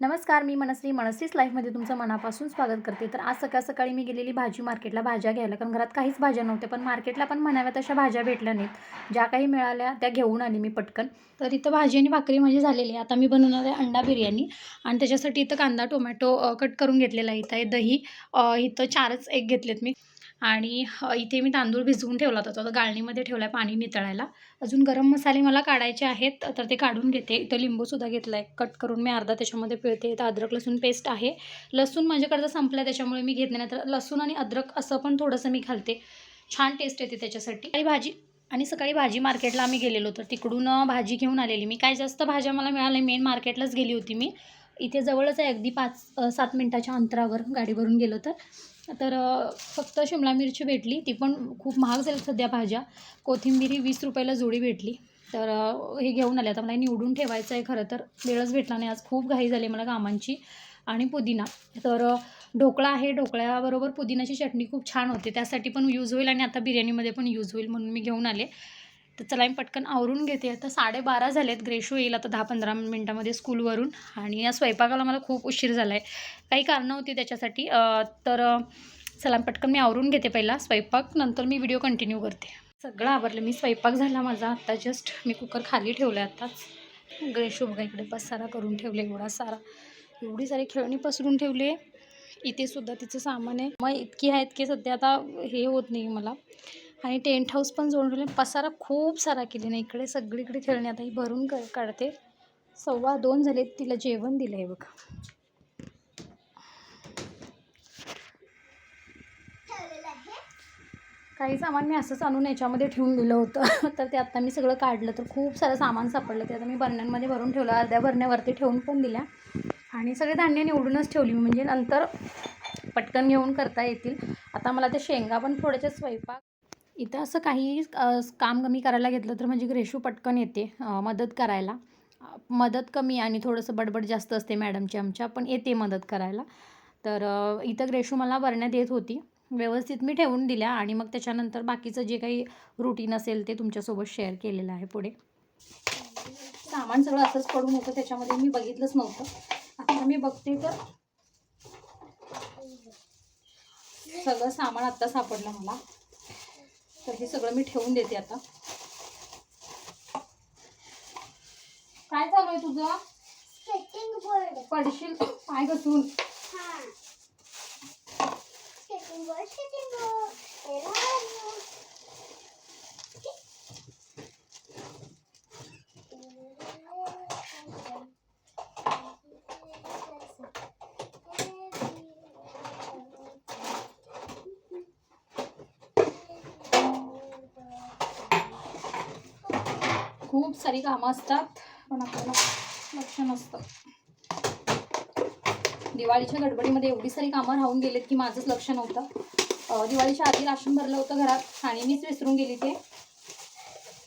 नमस्कार मी मनस्री मनस्रीच लाईफमध्ये तुमचं मनापासून स्वागत करते. तर आज सकाळ सकाळी मी गेलेली भाजी मार्केटला भाज्या घ्यायला. कारण घरात काहीच भाज्या नव्हत्या पण मार्केटला पण म्हणाव्या तशा भाज्या भेटल्या नाहीत. ज्या काही मिळाल्या त्या घेऊन आली मी पटकन. तर इथं भाजी आणि भाकरी माझी झालेली आहे. आता मी बनवणार आहे अंडा बिर्याणी. आणि त्याच्यासाठी इथं कांदा टोमॅटो कट करून घेतलेला आहे. इथं आहे दही. इथं चारच एक घेतलेत मी. आणि इथे मी तांदूळ भिजवून ठेवला होता. तो आता गाळणीमध्ये ठेवला आहे पाणी नितळायला. अजून गरम मसाले मला काढायचे आहेत तर ते काढून घेते. इथं लिंबूसुद्धा घेतला आहे कट करून मी अर्धा त्याच्यामध्ये पिळते. इथं अद्रक लसूण पेस्ट आहे. लसूण माझ्याकडचं संपलं आहे त्याच्यामुळे मी घेत नाही. तर लसूण आणि अद्रक असं पण थोडंसं मी घालते. छान टेस्ट येते त्याच्यासाठी. आणि भाजी आणि सकाळी भाजी मार्केटला आम्ही गेलेलो तर तिकडून भाजी घेऊन आलेली. मी काय जास्त भाज्या मला मिळाल्या मेन मार्केटलाच गेली होती मी. इथे जवळच आहे अगदी पाच सात मिनटाच्या अंतरावर गाडीवरून गेलो तर. तर फक्त शिमला मिरची भेटली ती पण खूप महाग झाली सध्या भाज्या. कोथिंबीरी वीस रुपयाला जोडी भेटली. तर हे घेऊन आले. आता मला निवडून ठेवायचं आहे खरं तर. वेळच भेटला नाही. आज खूप घाई झाली मला कामांची आणि पुदिना. तर ढोकळा आहे. ढोकळ्याबरोबर पुदिनाची चटणी खूप छान होते. त्यासाठी पण यूज होईल आणि आता बिर्याणीमध्ये पण यूज होईल म्हणून मी घेऊन आले. तर चला मी पटकन आवरून घेते. आता साडेबारा झालेत. ग्रेशो येईल आता दहा पंधरा मिनटामध्ये स्कूलवरून. आणि या स्वयंपाकाला मला खूप उशीर झाला आहे काही कारणं होती त्याच्यासाठी. तर चला पटकन मी आवरून घेते पहिला स्वयंपाक. नंतर मी व्हिडिओ कंटिन्यू करते. सगळं आवरलं. मी स्वयंपाक झाला माझा. आत्ता जस्ट मी कुकर खाली ठेवलं आहे आत्ताच ग्रेशो बघा इकडे पसारा करून ठेवले एवढा सारा. एवढी सारी खेळणी पसरून ठेवले इथे सुद्धा तिचं सामान आहे. मग इतकी आहेत की सध्या आता हे होत नाही मला. आणि टेंट हाऊस पण जोडून ठेवले. पसारा खूप सारा केले ना इकडे सगळीकडे खेळणे आता ही भरून क काढते. सव्वा दोन झाले तिला जेवण दिलं आहे? बघा काही सामान मी असंच आणून याच्यामध्ये ठेवून दिलं होतं. तर ते आता मी सगळं काढलं. तर खूप सारं सामान सापडलं. ते आता मी बरण्यांमध्ये भरून ठेवलं. अर्ध्या भरण्यावरती ठेवून पण दिल्या. आणि सगळे धान्य निवडूनच ठेवली मी. म्हणजे नंतर पटकन घेऊन करता येतील. आता मला ते शेंगा पण थोड्याशा स्वयंपाक इथं असं काही काम कमी करायला घेतलं तर म्हणजे रेशू पटकन येते मदत करायला. मदत कमी आणि थोडंसं बडबड जास्त असते मॅडमची आमच्या पण येते मदत करायला. तर इथं रेशू मला भरण्यात येत होती. व्यवस्थित मी ठेवून दिल्या आणि मग त्याच्यानंतर बाकीचं जे काही रुटीन असेल ते तुमच्यासोबत शेअर केलेलं आहे पुढे. सामान सगळं असंच पडून होतं त्याच्यामध्ये मी बघितलंच नव्हतं. आता मी बघते तर. सगळं सामान आत्ता सापडलं मला. तर हे सगळं मी ठेवून देते आता. काय चालू आहे तुझं? पडशील पाय घसरून. खूप सारी कामं असतात पण आपल्याला लक्ष नसतं. दिवाळीच्या गडबडीमध्ये एवढी सारी कामं राहून गेलेत की माझंच लक्ष नव्हतं. दिवाळीच्या आधी राशन भरलं होतं घरात. आणि मीच विसरून गेली ते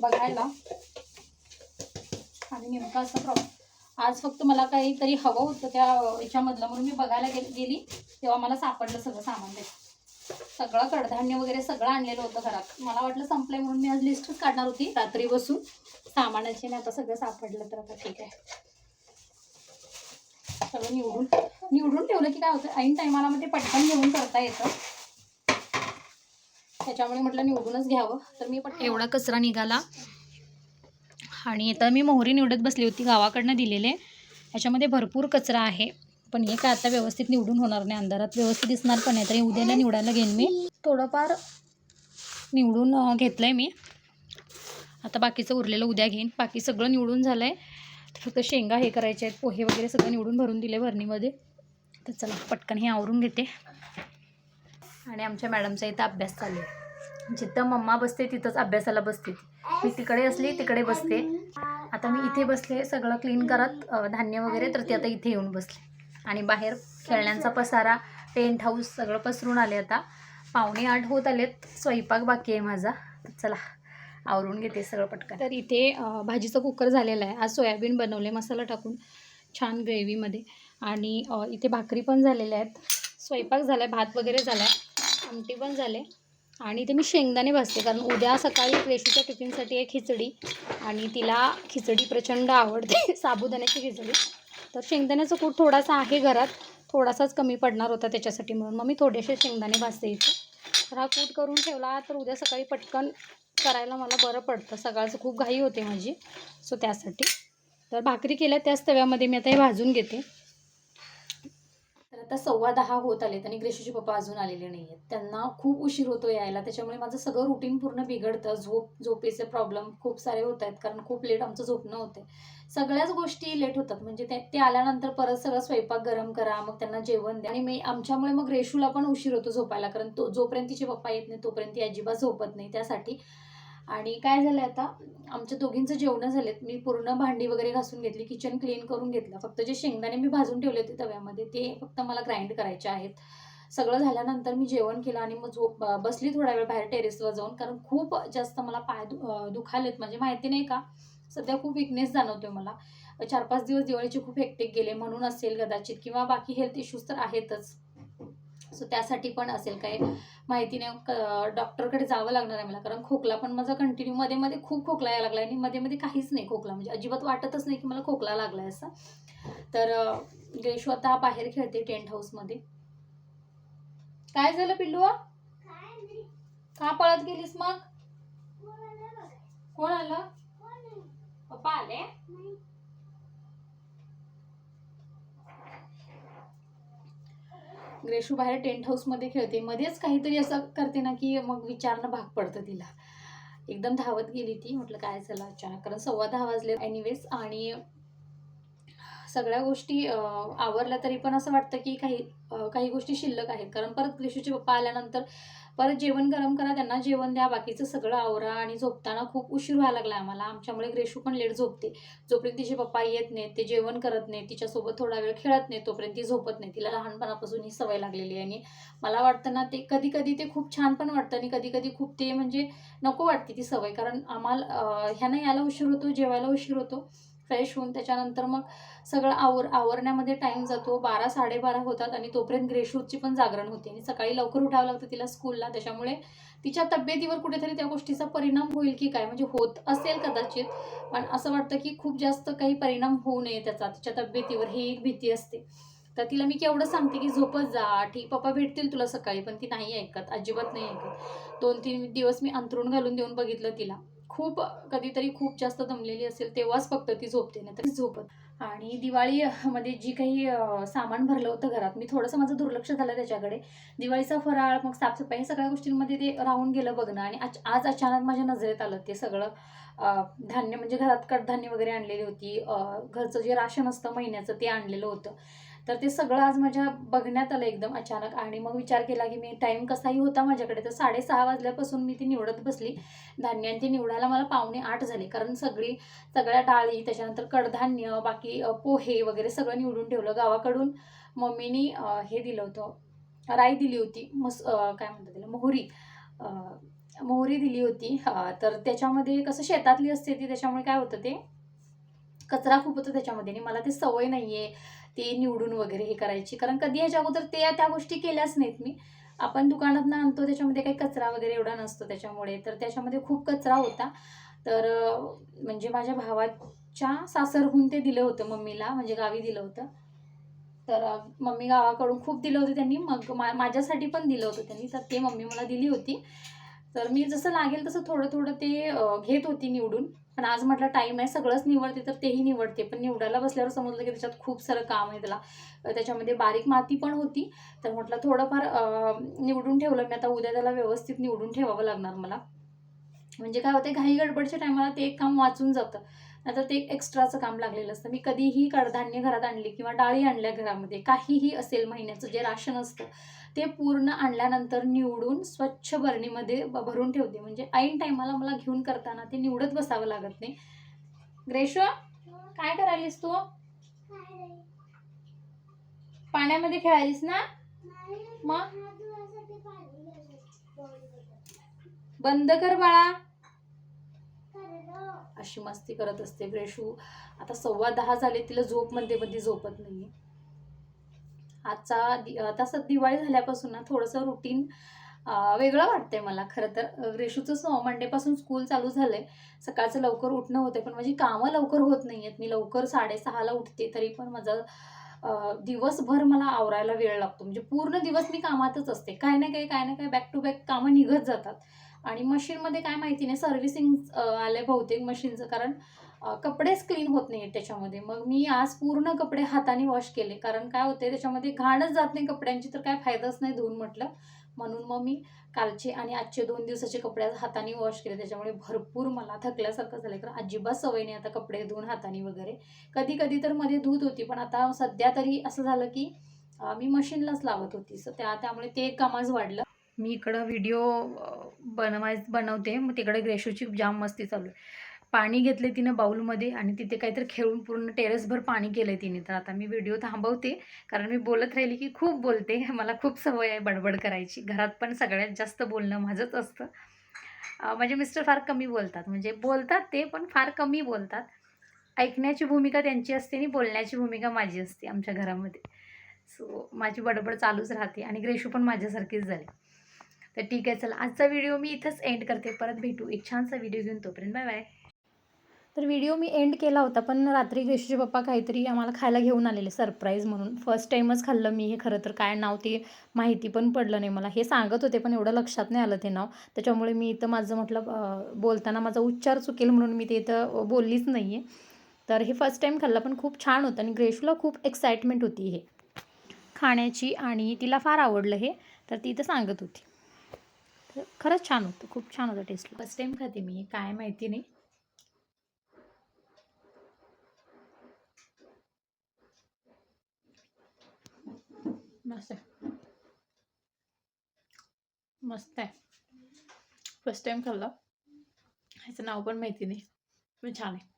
बघायला. आणि नेमका असा प्रॉब्लेम आज फक्त मला काहीतरी हवं होतं त्या याच्यामधलं. म्हणून मी बघायला गेली तेव्हा मला सापडलं सगळं सामान ते सगळं कडधान्य वगैरे सगळं आणलेलं होतं घरात. मला वाटलं संपलंय म्हणून मी आज लिस्टच काढणार होती. रात्री बसून? सामानाची आणि आता सगळं सापडलं तर आता ठीक आहे. सगळं निवडून निवडून ठेवलं की काय होतं? ऐन टायमाला मग ते पटकन घेऊन करता येतं. त्याच्यामुळे म्हटलं निवडूनच घ्यावं. तर मी पटकन एवढा कचरा निघाला. आणि आता मी मोहरी निवडत बसली होती गावाकडनं दिलेले. ह्याच्यामध्ये भरपूर कचरा आहे. पण हे काय आता व्यवस्थित निवडून होणार नाही. अंधारात व्यवस्थित दिसणार पण नाही तरी उद्याला निवडायला घेईन मी. थोडंफार निवडून घेतलं आहे मी. आता बाकीचं उरलेलं उद्या घेईन. बाकी सगळं निवडून झालं आहे फक्त शेंगा हे करायचे आहेत. पोहे वगैरे सगळं निवडून भरून दिले भरणीमध्ये तर चला पटकन हे आवरून घेते. आणि आमच्या मॅडमचा इथं अभ्यास चालू आहे. जिथं मम्मा बसते तिथंच अभ्यासाला बसते मी तिकडे असली तिकडे बसते. आता मी इथे बसले सगळं क्लीन करत धान्य वगैरे तर ती आता इथे येऊन बसले. आणि बाहेर खेळण्यांचा पसारा टेंट हाऊस सगळं पसरून आले आता. पावणे आठ होत आलेत. स्वयंपाक बाकी आहे माझा. चला आवरून घेते सगळं पटकन. तर इथे भाजीचा कुकर झालेला आहे. आज सोयाबीन बनवले मसाला टाकून छान ग्रेव्हीमध्ये आणि इथे भाकरी पण झालेल्या आहेत. स्वयंपाक झाला आहे भात वगैरे झाला आहे आमटी पण झाले. आणि ते मी शेंगदाणे भाजते कारण उद्या सकाळी रेशीच्या टिफिनसाठी आहे खिचडी. आणि तिला खिचडी प्रचंड आवडते साबुदाण्याची खिचडी. तर शेंगदाण्याचा कूट थोडासा आहे घरात. थोडासाच कमी पडणार होता त्याच्यासाठी म्हणून. मग मी थोडेसे शेंगदाणे भाजते इथे तर हा कूट करून ठेवला. तर उद्या सकाळी पटकन करायला मला बरं पडतं. सकाळचं खूप घाई होते माझी. सो त्यासाठी. तर भाकरी केल्या त्याच तव्यामध्ये. मी आता हे भाजून घेते. आता सव्वा दहा होत आलेत आणि ग्रेशूचे पप्पा अजून आलेले नाही आहेत त्यांना खूप उशीर होतो यायला. त्याच्यामुळे माझं सगळं रुटीन पूर्ण बिघडतं. झोप झोपेचे प्रॉब्लेम खूप सारे होत आहेत कारण खूप लेट आमचं झोपणं होते सगळ्याच गोष्टी लेट होतात. म्हणजे ते ते आल्यानंतर परत सगळं स्वयंपाक गरम करा मग त्यांना जेवण द्या. आणि मी आमच्यामुळे मग रेशूला पण उशीर होतो झोपायला. कारण तो जोपर्यंत तिचे पप्पा येत नाही तोपर्यंत ती अजिबात झोपत नाही. त्यासाठी आणि काय झालं आता आमच्या दोघींचं जेवणं झालेत. मी पूर्ण भांडी वगैरे घासून घेतली किचन क्लीन करून घेतलं. फक्त जे शेंगदाणे मी भाजून ठेवले होते तव्यामध्ये ते फक्त मला ग्राइंड करायचे आहेत. सगळं झाल्यानंतर मी जेवण केलं आणि मग झोप बसली थोडा वेळ बाहेर टेरेसवर जाऊन. कारण खूप जास्त मला पाय दु दुखायलेत म्हणजे माहिती नाही का सध्या खूप विकनेस जाणवतोय मला. चार पाच दिवस दिवाळीचे खूप हेक्टिक गेले. म्हणून असेल कदाचित किंवा बाकी हेल्थ इश्यूज तर आहेतच. सो त्यासाठी पण असेल काही. माहिती नाही क- डॉक्टरकडे जावं लागणार आहे मला कारण खोकला पण माझा कंटिन्यू मध्ये मध्ये खूप खोकला यायला लागला आणि मध्ये मध्ये काहीच नाही खोकला. म्हणजे अजिबात वाटतच नाही की मला खोकला लागलाय असं. तर अं, ग्रेशू आता बाहेर खेळते टेंट हाऊसमध्ये काय झालं पिल्लू? का पळत गेलीस मग? कोण आलं? पप्पा आले नाही. ग्रेशू बाहेर टेंट हाऊसमध्ये खेळते. मध्येच काहीतरी असं करते ना की मग विचारणं भाग पडतं तिला. एकदम धावत गेली ती. म्हटलं काय चला अचानक. कारण सव्वा दहा वाजले. एनिवेज आणि सगळ्या गोष्टी आवरल्या तरी पण असं वाटतं की काही काही गोष्टी शिल्लक आहेत. कारण परत ग्रेशूचे पप्पा आल्यानंतर परत जेवण गरम करा त्यांना जेवण द्या बाकीचं सगळं आवरा आणि झोपताना खूप उशीर व्हायला लागला आम्हाला. आमच्यामुळे ग्रेशू पण लेट झोपते. जोपर्यंत तिचे पप्पा येत नाहीत ते जेवण करत नाही तिच्यासोबत थोडा वेळ खेळत नाही तोपर्यंत ती झोपत नाही. तिला लहानपणापासून ही सवय लागलेली आहे आणि मला वाटतं ना ते कधी कधी ते खूप छान पण वाटतं आणि कधी कधी खूप ते म्हणजे नको वाटते ती सवय. कारण आम्हाला ह्यांना ह्यानं यायला उशीर होतो जेवायला उशीर होतो. फ्रेश होऊन त्याच्यानंतर मग सगळं आवर आवरण्यामध्ये टाईम जातो. बारा साडेबारा होतात आणि तोपर्यंत ग्रेशूची पण जागरण होते. आणि सकाळी लवकर उठावं लागतं तिला स्कूलला त्याच्यामुळे तिच्या तब्येतीवर कुठेतरी त्या गोष्टीचा परिणाम होईल की काय? म्हणजे होत असेल कदाचित पण असं वाटतं की खूप जास्त काही परिणाम होऊ नये त्याचा तिच्या तब्येतीवर. ही एक भीती असते. तर तिला मी केवढं सांगते की झोपत जा. ठीक पप्पा भेटतील तुला सकाळी पण ती नाही ऐकत. अजिबात नाही ऐकत. दोन तीन दिवस मी अंथरूण घालून देऊन बघितलं तिला. खूप कधीतरी खूप जास्त दमलेली असेल तेव्हाच फक्त ती झोपते नाही तर झोपत. आणि दिवाळीमध्ये जी काही सामान भरलं होतं घरात मी थोडंसं माझं दुर्लक्ष झालं त्याच्याकडे. दिवाळीचा फराळ मग साफसफाई सगळ्या गोष्टींमध्ये ते राहून गेलं बघणं आणि आज आज अचानक माझ्या नजरेत आलं ते सगळं. धान्य म्हणजे घरात कडधान्य वगैरे आणलेली होती. घरचं जे राशन असतं महिन्याचं ते आणलेलं होतं. तर ते सगळं आज माझ्या बघण्यात आलं एकदम अचानक. आणि मग विचार केला की मी टाईम कसाही होता माझ्याकडे तर साडेसहा वाजल्यापासून मी ती निवडत बसली. धान्य आणि निवडायला मला पावणे आठ झाले. कारण सगळी सगळ्या डाळी त्याच्यानंतर कडधान्य बाकी पोहे वगैरे सगळं निवडून ठेवलं गावाकडून. मम्मीनी हे दिलं होतं राई दिली होती मस काय म्हणतात त्याला मोहरी. मोहरी दिली होती. तर त्याच्यामध्ये कसं शेतातली असते ती त्याच्यामुळे काय होतं ते कचरा खूप होतो त्याच्यामध्ये आणि मला ती सवय नाही आहे ते निवडून वगैरे हे करायची. कारण कधी ह्याच्या अगोदर ते त्या गोष्टी केल्याच नाहीत मी. आपण दुकानातनं आणतो त्याच्यामध्ये काही कचरा वगैरे एवढा नसतो त्याच्यामुळे. तर त्याच्यामध्ये खूप कचरा होता. तर म्हणजे माझ्या भावाच्या सासरहून ते दिलं होतं मम्मीला म्हणजे गावी दिलं होतं. तर मम्मी गावाकडून खूप दिलं होतं त्यांनी. मग मा माझ्यासाठी पण दिलं होतं त्यांनी. तर ते मम्मी मला दिली होती. तर मी जसं लागेल तसं थोडं थोडं ते घेत होती निवडून. पण आज म्हटलं टाईम आहे सगळंच निवडते तर तेही निवडते. पण निवडायला बसल्यावर समजलं की त्याच्यात खूप सारं काम आहे त्याला. त्याच्यामध्ये बारीक माती पण होती. तर म्हटलं थोडंफार निवडून ठेवलं मी. आता उद्या त्याला व्यवस्थित निवडून ठेवावं लागणार मला. म्हणजे काय होते घाई गडबडच्या टायमाला ते एक काम वाचून जातं. नाहीतर ते एक एक्स्ट्राचं काम लागलेलं असतं. मी कधीही कडधान्य घरात आणली किंवा डाळी आणल्या घरामध्ये काहीही असेल महिन्याचं जे राशन असतं ते पूर्ण आणल्यानंतर निवडून स्वच्छ बरणीमध्ये भरून ठेवते. म्हणजे ऐन टायमाला मला घेऊन करताना ते निवडत बसावं लागत नाही. ग्रेश काय करायलीस तू? पाण्यामध्ये खेळायलीस ना? मग? बंद कर बाळा. अशी मस्ती करत असते ग्रेशू. आता सव्वा दहा झाले तिला झोपमध्ये मध्ये झोपत नाही आजचा दि- तसं दिवाळी झाल्यापासून ना थोडंसं रुटीन वेगळं वाटतंय मला. खरं तर रेशूचं मंडेपासून स्कूल चालू झालं आहे सकाळचं लवकर उठणं होते पण माझी कामं लवकर होत नाही आहेत मी लवकर साडेसहाला उठते तरी पण माझं दिवसभर मला आवरायला वेळ लागतो. म्हणजे पूर्ण दिवस मी कामातच असते. काय ना काही काय ना काही बॅक टू बॅक कामं निघत जातात. आणि मशीनमध्ये काय माहिती नाही सर्व्हिसिंग आलं बहुतेक मशीनचं कारण कपडेच क्लीन होत नाही आहेत त्याच्यामध्ये. मग मी आज पूर्ण कपडे हाताने वॉश केले. कारण काय होते त्याच्यामध्ये घाणच जात नाही कपड्यांची तर काय फायदाच नाही धुवून म्हटलं. म्हणून मग मी कालचे आणि आजचे दोन दिवसाचे कपडे हाताने वॉश केले. त्याच्यामुळे भरपूर मला थकल्यासारखं झालं कारण अजिबात सवय नाही आता कपडे धुवून हाताने वगैरे. कधी कधी तर मध्ये धुत होती पण आता सध्या तरी असं झालं की मी मशीनलाच लावत होती. सो त्या त्यामुळे ते एक कामाच वाढलं. मी इकडं व्हिडिओ बनवाय बनवते. मग तिकडे ग्रेशोची जाम मस्ती चालू आहे. पाणी घेतले तिनं बाऊलमध्ये आणि तिथे काहीतरी खेळून पूर्ण टेरेसभर पाणी केलं आहे तिने. तर आता मी व्हिडिओ थांबवते. कारण मी बोलत राहिली की खूप बोलते. मला खूप सवय आहे बडबड करायची. घरात पण सगळ्यात जास्त बोलणं माझंच असतं. माझे म्हणजे मिस्टर फार कमी बोलतात. म्हणजे बोलतात ते पण फार कमी बोलतात. ऐकण्याची भूमिका त्यांची असते आणि बोलण्याची भूमिका माझी असते आमच्या घरामध्ये. सो माझी बडबड चालूच राहते आणि ग्रेशू पण माझ्यासारखीच झाली. तर ठीक आहे चला. आजचा व्हिडिओ मी इथंच एंड करते. परत भेटू. एक छानसा व्हिडिओ घेऊन तोपर्यंत बाय बाय तर व्हिडिओ मी एंड केला होता पण रात्री ग्रेशूचे पप्पा काहीतरी आम्हाला खायला घेऊन आलेले सरप्राईज म्हणून. फर्स्ट टाईमच खाल्लं मी हे खरं तर. काय नाव ते माहिती पण पडलं नाही मला. हे सांगत होते पण एवढं लक्षात नाही आलं ते नाव. त्याच्यामुळे मी इथं माझं म्हटलं बोलताना माझा उच्चार चुकेल म्हणून मी ते इथं बोललीच नाही आहे तर हे फर्स्ट टाईम खाल्लं पण खूप छान होतं आणि ग्रेशूला खूप एक्साइटमेंट होती हे. खाण्याची आणि तिला फार आवडलं हे. तर ती इथं सांगत होती. तर खरंच छान होतं. खूप छान होतं टेस्ट फर्स्ट टाईम खाते मी. काय माहिती नाही. मस्त आहे. मस्त आहे. फर्स्ट टाईम खाल्लं. ह्याचं नाव पण माहिती नाही. पण छान आहे.